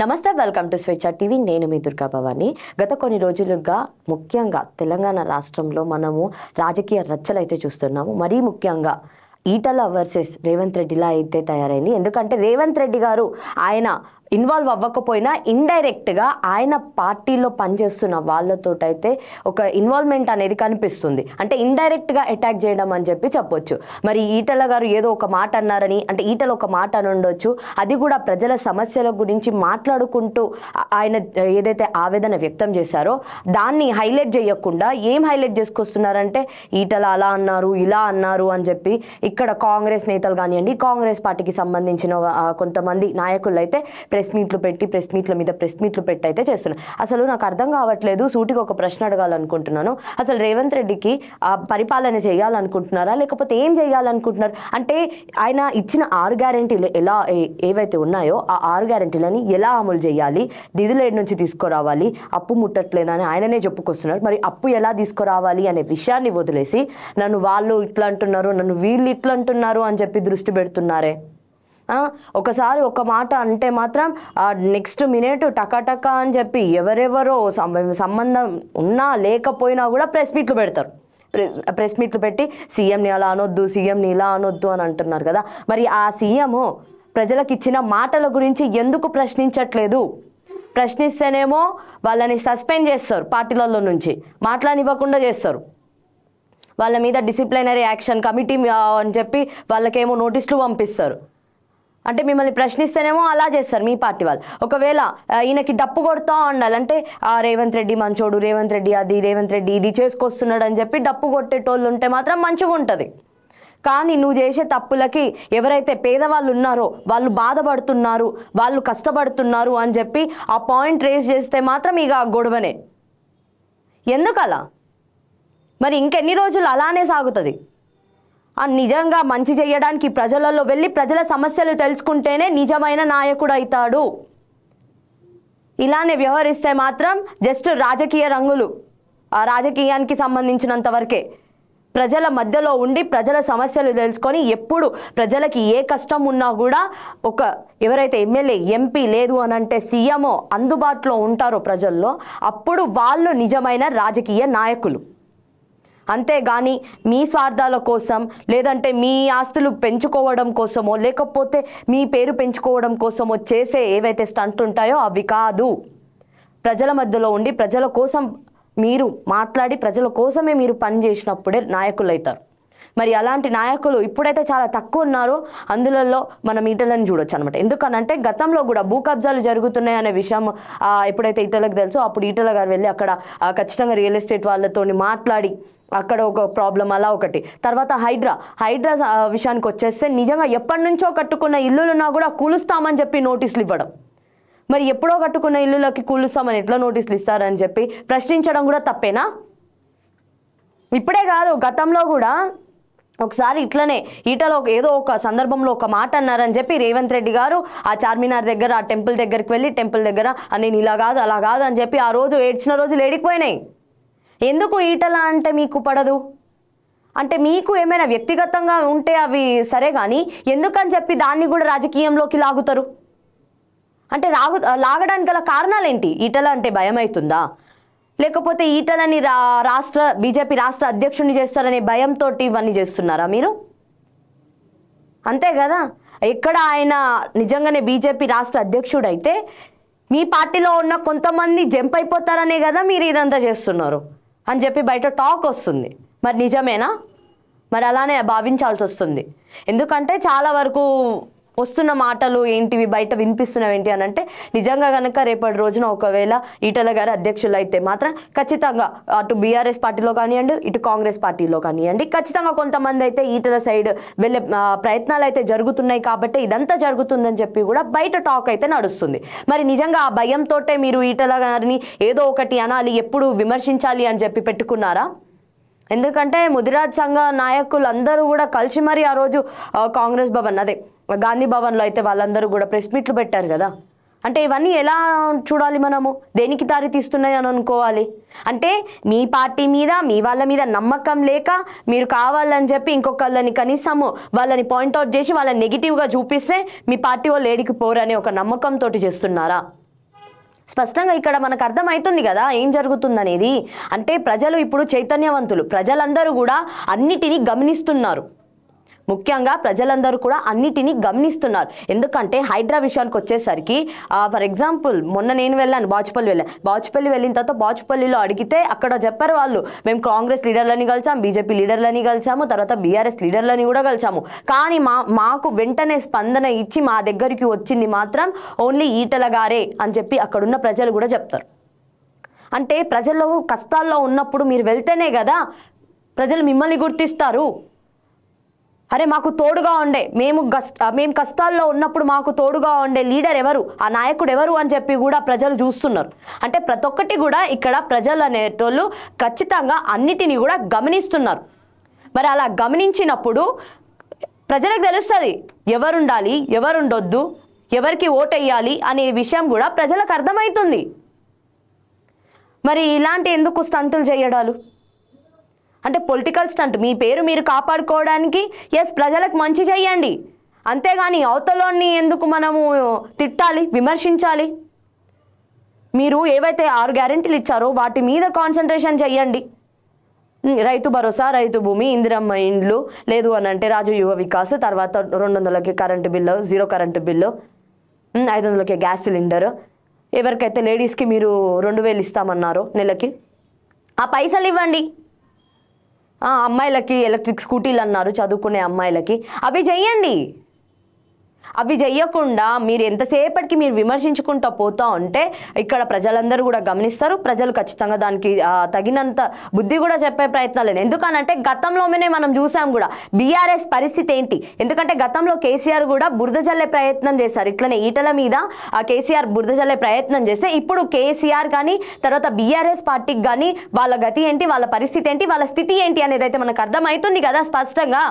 నమస్తే welcome to స్వేచ్ఛ TV. నేను మీ దుర్గా భవాని. గత కొన్ని రోజులుగా ముఖ్యంగా తెలంగాణ రాష్ట్రంలో మనము రాజకీయ రచ్చలు అయితే చూస్తున్నాము. మరీ ముఖ్యంగా ఈటల వర్సెస్ రేవంత్ రెడ్డిలా అయితే తయారైంది. ఎందుకంటే రేవంత్ రెడ్డి గారు ఆయన ఇన్వాల్వ్ అవ్వకపోయినా ఇండైరెక్ట్గా ఆయన పార్టీలో పనిచేస్తున్న వాళ్ళతోటైతే ఒక ఇన్వాల్వ్మెంట్ అనేది కనిపిస్తుంది. అంటే ఇండైరెక్ట్గా అటాక్ చేయడం అని చెప్పి చెప్పొచ్చు. మరి ఈటల గారు ఏదో ఒక మాట అన్నారని అంటే ఈటల ఒక మాట అని ఉండొచ్చు. అది కూడా ప్రజల సమస్యల గురించి మాట్లాడుకుంటూ ఆయన ఏదైతే ఆవేదన వ్యక్తం చేశారో దాన్ని హైలైట్ చేయకుండా ఏం హైలైట్ చేసుకొస్తున్నారంటే ఈటల అలా అన్నారు ఇలా అన్నారు అని చెప్పి ఇక్కడ కాంగ్రెస్ నేతలు కానివ్వండి కాంగ్రెస్ పార్టీకి సంబంధించిన కొంతమంది నాయకులు అయితే ప్రెస్ మీట్లు పెట్టి ప్రెస్ మీట్ల మీద ప్రెస్ మీట్లు పెట్టి అయితే చేస్తున్నారు అసలు నాకు అర్థం కావట్లేదు సూటికి ఒక ప్రశ్న అడగాలనుకుంటున్నాను. అసలు రేవంత్ రెడ్డికి పరిపాలన చేయాలనుకుంటున్నారా? లేకపోతే ఏం చేయాలనుకుంటున్నారు? అంటే ఆయన ఇచ్చిన ఆరు గ్యారెంటీలు ఎలా ఏ- ఏవైతే ఉన్నాయో ఆ ఆరు గ్యారెంటీలని ఎలా అమలు చేయాలి? నిధులు ఏడు నుంచి తీసుకురావాలి? అప్పు ముట్టట్లేదని ఆయననే చెప్పుకొస్తున్నారు. మరి అప్పు ఎలా తీసుకురావాలి అనే విషయాన్ని వదిలేసి నన్ను వాళ్ళు ఇట్లా అంటున్నారు నన్ను వీళ్ళు ఇట్లా అంటున్నారు అని చెప్పి దృష్టి పెడుతున్నారే? ఒకసారి ఒక మాట అంటే మాత్రం నెక్స్ట్ మినిట్ టకాటక అని చెప్పి ఎవరెవరో సం- సంబంధం ఉన్నా లేకపోయినా కూడా ప్రెస్ మీట్లు పెడతారు. ప్రెస్ ప్రెస్ మీట్లు పెట్టి సీఎంని అలా అనొద్దు సీఎంని ఇలా అనొద్దు అని అంటున్నారు కదా. మరి ఆ సీఎం ప్రజలకు ఇచ్చిన మాటల గురించి ఎందుకు ప్రశ్నించట్లేదు? ప్రశ్నిస్తేనేమో వాళ్ళని సస్పెండ్ చేస్తారు పార్టీలలో నుంచి మాట్లాడివ్వకుండా చేస్తారు. వాళ్ళ మీద డిసిప్లినరీ యాక్షన్ కమిటీ అని చెప్పి వాళ్ళకేమో నోటీసులు పంపిస్తారు. అంటే మిమ్మల్ని ప్రశ్నిస్తేనేమో అలా చేస్తారు మీ పార్టీ వాళ్ళు. ఒకవేళ ఈయనకి డప్పు కొడుతూ ఉండాలంటే ఆ, రేవంత్ రెడ్డి మంచోడు రేవంత్ రెడ్డి అది రేవంత్ రెడ్డి ఇది చేసుకొస్తున్నాడు అని చెప్పి డప్పు కొట్టేటోళ్ళు ఉంటే మాత్రం మంచిగా ఉంటుంది. కానీ నువ్వు చేసే తప్పులకి ఎవరైతే పేదవాళ్ళు ఉన్నారో వాళ్ళు బాధపడుతున్నారు వాళ్ళు కష్టపడుతున్నారు అని చెప్పి ఆ పాయింట్ రేస్ చేస్తే మాత్రం ఇక గొడవనే. ఎందుకలా? మరి ఇంకెన్ని రోజులు అలానే సాగుతుంది? నిజంగా మంచి చేయడానికి ప్రజలలో వెళ్ళి ప్రజల సమస్యలు తెలుసుకుంటేనే నిజమైన నాయకుడు అవుతాడు. ఇలానే వ్యవహరిస్తే మాత్రం జస్ట్ రాజకీయ రంగులు ఆ రాజకీయానికి సంబంధించినంత వరకే ప్రజల మధ్యలో ఉండి ప్రజల సమస్యలు తెలుసుకొని ఎప్పుడు ప్రజలకి ఏ కష్టం ఉన్నా కూడా ఒక ఎవరైతే ఎమ్మెల్యే ఎంపీ లేదు అని అంటే సీఎంఓ అందుబాటులో ఉంటారో ప్రజల్లో అప్పుడు వాళ్ళు నిజమైన రాజకీయ నాయకులు. అంతేగాని మీ స్వార్థాల కోసం లేదంటే మీ ఆస్తులు పెంచుకోవడం కోసమో లేకపోతే మీ పేరు పెంచుకోవడం కోసమో చేసే ఏవైతే స్టంట్ ఉంటాయో అవి కాదు. ప్రజల మధ్యలో ఉండి ప్రజల కోసం మీరు మాట్లాడి ప్రజల కోసమే మీరు పనిచేసినప్పుడే నాయకులు అవుతారు మరి అలాంటి నాయకులు ఇప్పుడైతే చాలా తక్కువ ఉన్నారు. అందులలో మనం ఈటలను చూడొచ్చు అనమాట ఎందుకనంటే గతంలో కూడా భూ కబ్జాలు జరుగుతున్నాయి అనే విషయం ఎప్పుడైతే ఈటలకు తెలుసో అప్పుడు ఈటల గారు వెళ్ళి అక్కడ ఖచ్చితంగా రియల్ ఎస్టేట్ వాళ్ళతో మాట్లాడి అక్కడ ఒక ప్రాబ్లం అలా ఒకటి. తర్వాత హైడ్రా. హైడ్రా విషయానికి వచ్చేస్తే నిజంగా ఎప్పటి నుంచో కట్టుకున్న ఇల్లులున్నా కూడా కూలుస్తామని చెప్పి నోటీసులు ఇవ్వడం. మరి ఎప్పుడో కట్టుకున్న ఇల్లులకి కూలుస్తామని ఎట్లా నోటీసులు ఇస్తారని చెప్పి ప్రశ్నించడం కూడా తప్పేనా? ఇప్పుడే కాదు గతంలో కూడా ఒకసారి ఇట్లనే ఈటలో ఒక- ఏదో ఒక సందర్భంలో ఒక మాట అన్నారని చెప్పి రేవంత్ రెడ్డి గారు ఆ చార్మినార్ దగ్గర ఆ టెంపుల్ దగ్గరికి వెళ్ళి టెంపుల్ దగ్గర నేను ఇలా కాదు అలా కాదు అని చెప్పి ఆ రోజు ఏడ్చిన రోజులు ఏడిపోయినాయి ఎందుకు ఈటల అంటే మీకు పడదు? అంటే మీకు ఏమైనా వ్యక్తిగతంగా ఉంటే అవి సరే కానీ ఎందుకని చెప్పి దాన్ని కూడా రాజకీయంలోకి లాగుతారు? అంటే రాగు లాగడానికి గల కారణాలేంటి? ఈటల అంటే భయం అవుతుందా లేకపోతే ఈటలని రా రాష్ట్ర బీజేపీ రాష్ట్ర అధ్యక్షుడిని చేస్తారనే భయంతో ఇవన్నీ చేస్తున్నారా మీరు? అంతే కదా? ఎక్కడ ఆయన నిజంగానే బీజేపీ రాష్ట్ర అధ్యక్షుడు అయితే మీ పార్టీలో ఉన్న కొంతమంది జంప్ అయిపోతారనే కదా మీరు ఇదంతా చేస్తున్నారు. అని చెప్పి బయట టాక్ వస్తుంది. మరి నిజమేనా? మరి అలానే భావించాల్సి వస్తుంది ఎందుకంటే చాలా వరకు వస్తున్న మాటలు ఏంటివి బయట వినిపిస్తున్నవి ఏంటి అని అంటే నిజంగా కనుక రేపటి రోజున ఒకవేళ ఈటల గారు అధ్యక్షులు అయితే మాత్రం ఖచ్చితంగా అటు బీఆర్ఎస్ పార్టీలో కానివ్వండి ఇటు కాంగ్రెస్ పార్టీలో కానివ్వండి ఖచ్చితంగా కొంతమంది అయితే ఈటల సైడ్ వెళ్ళే ప్రయత్నాలు అయితే జరుగుతున్నాయి కాబట్టి ఇదంతా జరుగుతుందని చెప్పి కూడా బయట టాక్ అయితే నడుస్తుంది. మరి నిజంగా ఆ భయంతోటే మీరు ఈటల గారిని ఏదో ఒకటి అనాలి ఎప్పుడు విమర్శించాలి అని చెప్పి పెట్టుకున్నారా? ఎందుకంటే ముదిరాజ్ సంఘ నాయకులు అందరూ కూడా కలిసి మరి ఆ రోజు కాంగ్రెస్ భవన్ అదే గాంధీ భవన్లో అయితే వాళ్ళందరూ కూడా ప్రెస్ మీట్లు పెట్టారు కదా. అంటే ఇవన్నీ ఎలా చూడాలి మనము? దేనికి దారి తీస్తున్నాయి అని అనుకోవాలి. అంటే మీ పార్టీ మీద మీ వాళ్ళ మీద నమ్మకం లేక మీరు కావాలని చెప్పి ఇంకొకళ్ళని కనీసము వాళ్ళని పాయింట్అవుట్ చేసి వాళ్ళని నెగిటివ్గా చూపిస్తే మీ పార్టీ వాళ్ళు ఏడికి పోరనే ఒక నమ్మకంతో చేస్తున్నారా? స్పష్టంగా ఇక్కడ మనకు అర్థమవుతుంది కదా ఏం జరుగుతుందనేది. అంటే ప్రజలు ఇప్పుడు చైతన్యవంతులు. ప్రజలందరూ కూడా అన్నిటినీ గమనిస్తున్నారు. ముఖ్యంగా ప్రజలందరూ కూడా అన్నిటినీ గమనిస్తున్నారు. ఎందుకంటే హైడ్రా విషయానికి వచ్చేసరికి ఫర్ ఎగ్జాంపుల్ మొన్న నేను వెళ్ళాను బాచుపల్లి వెళ్ళాను బాచుపల్లి వెళ్ళిన తర్వాత బాచుపల్లిలో అడిగితే అక్కడ చెప్పారు వాళ్ళు. మేము కాంగ్రెస్ లీడర్లని కలిసాం బీజేపీ లీడర్లని కలిసాము తర్వాత బీఆర్ఎస్ లీడర్లని కూడా కలిసాము. కానీ మా మాకు వెంటనే స్పందన ఇచ్చి మా దగ్గరికి వచ్చింది మాత్రం ఓన్లీ ఈటల గారే అని చెప్పి అక్కడున్న ప్రజలు కూడా చెప్తారు. అంటే ప్రజల్లో కష్టాల్లో ఉన్నప్పుడు మీరు వెళ్తేనే కదా ప్రజలు మిమ్మల్ని గుర్తిస్తారు. అరే మాకు తోడుగా ఉండే. మేము మేము కష్టాల్లో ఉన్నప్పుడు మాకు తోడుగా ఉండే లీడర్ ఎవరు? ఆ నాయకుడు ఎవరు అని చెప్పి కూడా ప్రజలు చూస్తున్నారు. అంటే ప్రతి ఒక్కటి కూడా ఇక్కడ ప్రజలు అనేటోళ్ళు ఖచ్చితంగా అన్నిటినీ కూడా గమనిస్తున్నారు. మరి అలా గమనించినప్పుడు ప్రజలకు తెలుస్తుంది ఎవరుండాలి ఎవరుండొద్దు ఎవరికి ఓటెయ్యాలి అనే విషయం కూడా ప్రజలకు అర్థమవుతుంది మరి ఇలాంటి ఎందుకు స్టంటులు చేయడాలు? అంటే పొలిటికల్ స్టంట్ మీ పేరు మీరు కాపాడుకోవడానికి ఎస్ ప్రజలకు మంచి చేయండి. అంతేగాని అవతలోని ఎందుకు మనము తిట్టాలి విమర్శించాలి? మీరు ఏవైతే ఆరు గ్యారెంటీలు ఇచ్చారో వాటి మీద కాన్సన్ట్రేషన్ చేయండి. రైతు భరోసా రైతు భూమి ఇందిరమ్మ ఇండ్లు లేదు అని అంటే రాజు యువ వికాస్ తర్వాత రెండు వందలకి current bill zero current bill ఐదు వందలకి గ్యాస్ సిలిండర్ ఎవరికైతే లేడీస్కి మీరు రెండు వేలు ఇస్తామన్నారో నెలకి ఆ పైసలు ఇవ్వండి. అమ్మాయిలకి ఎలక్ట్రిక్ స్కూటీలు అన్నారు చదువుకునే అమ్మాయిలకి. అవి చెయ్యండి. అవి చెయ్యకుండా మీరు ఎంతసేపటికి మీరు విమర్శించుకుంటూ పోతా ఉంటే ఇక్కడ ప్రజలందరూ కూడా గమనిస్తారు. ప్రజలు ఖచ్చితంగా దానికి తగినంత బుద్ధి కూడా చెప్పే ప్రయత్నాలు ఎందుకనంటే గతంలోనే మనం చూసాం కూడా బీఆర్ఎస్ పరిస్థితి ఏంటి? ఎందుకంటే గతంలో కేసీఆర్ కూడా బురద జల్లే ప్రయత్నం చేశారు. ఇట్లనే ఈటల మీద ఆ కేసీఆర్ బురద జల్లే ప్రయత్నం చేస్తే ఇప్పుడు కేసీఆర్ కానీ తర్వాత బీఆర్ఎస్ పార్టీకి కానీ వాళ్ళ గతి ఏంటి? వాళ్ళ పరిస్థితి ఏంటి? వాళ్ళ స్థితి ఏంటి? అనేది అయితే మనకు అర్థమవుతుంది కదా స్పష్టంగా.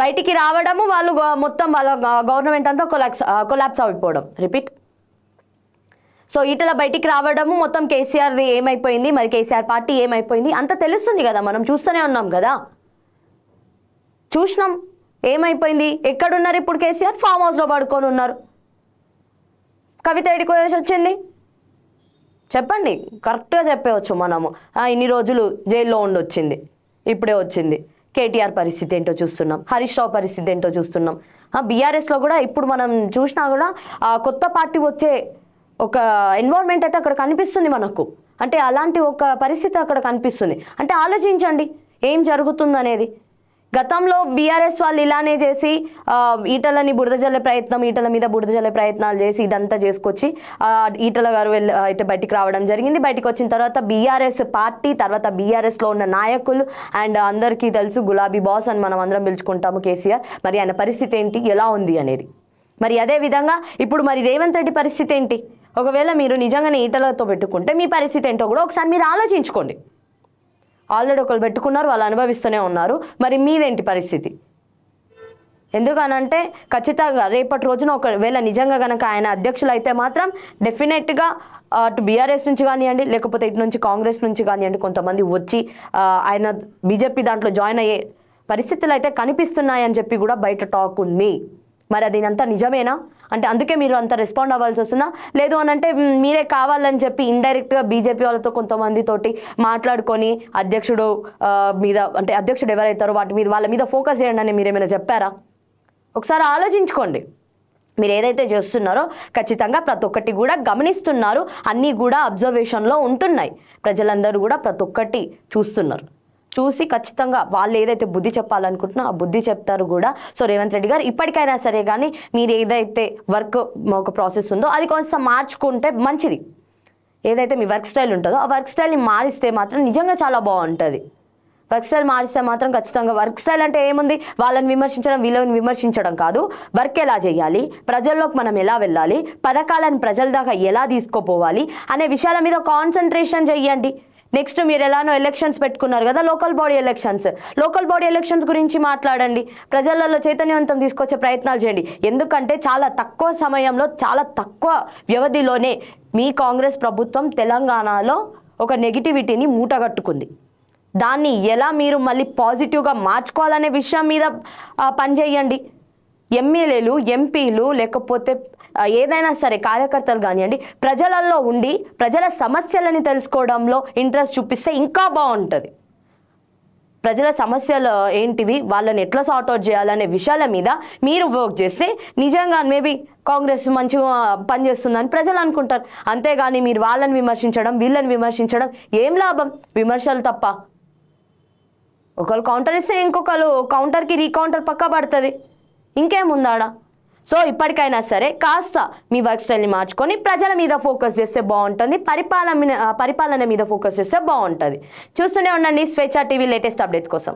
బయటికి రావడము వాళ్ళు మొత్తం వాళ్ళ గవర్నమెంట్ అంతా కొలాప్స్ కొలాప్స్ అయిపోవడం రిపీట్. సో ఈటల బయటికి రావడము మొత్తం కేసీఆర్ ఏమైపోయింది మరి కేసీఆర్ పార్టీ ఏమైపోయింది అంత తెలుస్తుంది కదా మనం చూస్తూనే ఉన్నాం కదా. చూసినాం ఏమైపోయింది ఎక్కడున్నారు ఇప్పుడు కేసీఆర్? ఫామ్ హౌస్లో పడుకొని ఉన్నారు. కవిత ఎడికి వచ్చింది? చెప్పండి కరెక్ట్గా చెప్పవచ్చు మనము. ఇన్ని రోజులు జైల్లో ఉండొచ్చింది ఇప్పుడే వచ్చింది. కేటీఆర్ పరిస్థితి ఏంటో చూస్తున్నాం హరీష్ రావు పరిస్థితి ఏంటో చూస్తున్నాం. బీఆర్ఎస్లో కూడా ఇప్పుడు మనం చూసినా కూడా ఆ, కొత్త పార్టీ వచ్చే ఒక ఎన్వైర్న్మెంట్ అయితే అక్కడ కనిపిస్తుంది మనకు. అంటే అలాంటి ఒక పరిస్థితి అక్కడ కనిపిస్తుంది. అంటే ఆలోచించండి ఏం జరుగుతుంది అనేది గతంలో బీఆర్ఎస్ వాళ్ళు ఇలానే చేసి ఈటలని బురద జల్లే ప్రయత్నం ఈటల మీద బురద జల్లే ప్రయత్నాలు చేసి ఇదంతా చేసుకొచ్చి ఈటల గారు వెళ్ళి అయితే బయటికి రావడం జరిగింది. బయటికి వచ్చిన తర్వాత బీఆర్ఎస్ పార్టీ తర్వాత బీఆర్ఎస్లో ఉన్న నాయకులు అండ్ అందరికీ తెలుసు గులాబీ బాస్ అని మనం అందరం పిలుచుకుంటాము కేసీఆర్. మరి ఆయన పరిస్థితి ఏంటి? ఎలా ఉంది అనేది. మరి అదే విధంగా ఇప్పుడు మరి రేవంత్ రెడ్డి పరిస్థితి ఏంటి? ఒకవేళ మీరు నిజంగానే ఈటలతో పెట్టుకుంటే మీ పరిస్థితి ఏంటో కూడా ఒకసారి మీరు ఆలోచించుకోండి. ఆల్రెడీ ఒకరు పెట్టుకున్నారు వాళ్ళు అనుభవిస్తూనే ఉన్నారు. మరి మీదేంటి పరిస్థితి? ఎందుకనంటే ఖచ్చితంగా రేపటి రోజున ఒకవేళ నిజంగా కనుక ఆయన అధ్యక్షులు అయితే మాత్రం డెఫినెట్గా అటు బీఆర్ఎస్ నుంచి కానివ్వండి లేకపోతే ఇటు నుంచి కాంగ్రెస్ నుంచి కానివ్వండి కొంతమంది వచ్చి ఆయన బీజేపీ దాంట్లో జాయిన్ అయ్యే పరిస్థితులు అయితే కనిపిస్తున్నాయని చెప్పి కూడా బయట టాక్ ఉంది. మరి అది ఇదంతా నిజమేనా? అంటే అందుకే మీరు అంత రెస్పాండ్ అవ్వాల్సి వస్తుందా? లేదు అని అంటే మీరే కావాలని చెప్పి ఇండైరెక్ట్గా బీజేపీ వాళ్ళతో కొంతమంది తోటి మాట్లాడుకొని అధ్యక్షుడు మీద అంటే అధ్యక్షుడు ఎవరైతారో వాటి మీద వాళ్ళ మీద ఫోకస్ చేయండి అని మీరేమైనా చెప్పారా? ఒకసారి ఆలోచించుకోండి. మీరు ఏదైతే చేస్తున్నారో ఖచ్చితంగా ప్రతి ఒక్కటి కూడా గమనిస్తున్నారు. అన్నీ కూడా అబ్జర్వేషన్లో ఉంటున్నాయి. ప్రజలందరూ కూడా ప్రతి ఒక్కటి చూస్తున్నారు. చూసి ఖచ్చితంగా వాళ్ళు ఏదైతే బుద్ధి చెప్పాలనుకుంటున్నా ఆ బుద్ధి చెప్తారు కూడా. సో రేవంత్ రెడ్డి గారు ఇప్పటికైనా సరే కానీ మీరు ఏదైతే వర్క్ ఒక ప్రాసెస్ ఉందో అది కొంచెం మార్చుకుంటే మంచిది. ఏదైతే మీ వర్క్ స్టైల్ ఉంటుందో ఆ వర్క్ స్టైల్ని మారిస్తే మాత్రం నిజంగా చాలా బాగుంటుంది. వర్క్ స్టైల్ మారిస్తే మాత్రం ఖచ్చితంగా వర్క్ స్టైల్ అంటే ఏముంది? వాళ్ళని విమర్శించడం వీళ్ళని విమర్శించడం కాదు. వర్క్ ఎలా చేయాలి? ప్రజల్లోకి మనం ఎలా వెళ్ళాలి? పథకాలను ప్రజల దాకా ఎలా తీసుకోపోవాలి? అనే విషయాల మీద కాన్సన్ట్రేషన్ చెయ్యండి నెక్స్ట్ మీరు ఎలానో ఎలక్షన్స్ పెట్టుకున్నారు కదా local body elections local body elections గురించి మాట్లాడండి. ప్రజలలో చైతన్యవంతం తీసుకొచ్చే ప్రయత్నాలు చేయండి. ఎందుకంటే చాలా తక్కువ సమయంలో చాలా తక్కువ వ్యవధిలోనే మీ కాంగ్రెస్ ప్రభుత్వం తెలంగాణలో ఒక నెగిటివిటీని మూటగట్టుకుంది. దాన్ని ఎలా మీరు మళ్ళీ పాజిటివ్గా మార్చుకోవాలనే విషయం మీద పనిచేయండి. ఎమ్మెల్యేలు ఎంపీలు లేకపోతే ఏదైనా సరే కార్యకర్తలు కానివ్వండి ప్రజలలో ఉండి ప్రజల సమస్యలని తెలుసుకోవడంలో ఇంట్రెస్ట్ చూపిస్తే ఇంకా బాగుంటుంది. ప్రజల సమస్యలు ఏంటివి వాళ్ళని ఎట్లా సార్ట్ అవుట్ చేయాలనే విషయాల మీద మీరు వర్క్ చేస్తే నిజంగా మేబీ కాంగ్రెస్ మంచిగా పనిచేస్తుందని ప్రజలు అనుకుంటారు. అంతేగాని మీరు వాళ్ళని విమర్శించడం వీళ్ళని విమర్శించడం ఏం లాభం? విమర్శలు తప్ప. ఒకళ్ళు కౌంటర్ ఇస్తే ఇంకొకరు కౌంటర్కి రీకౌంటర్ పక్క పడుతుంది. ఇంకేముందాడా? సో ఇప్పటికైనా సరే కాస్త మీ వర్క్ స్టైల్ని మార్చుకొని ప్రజల మీద ఫోకస్ చేస్తే బాగుంటుంది పరిపాలన పరిపాలన మీద ఫోకస్ చేస్తే బాగుంటుంది. చూస్తూనే ఉండండి స్వేచ్ఛ టీవీ లేటెస్ట్ అప్డేట్స్ కోసం.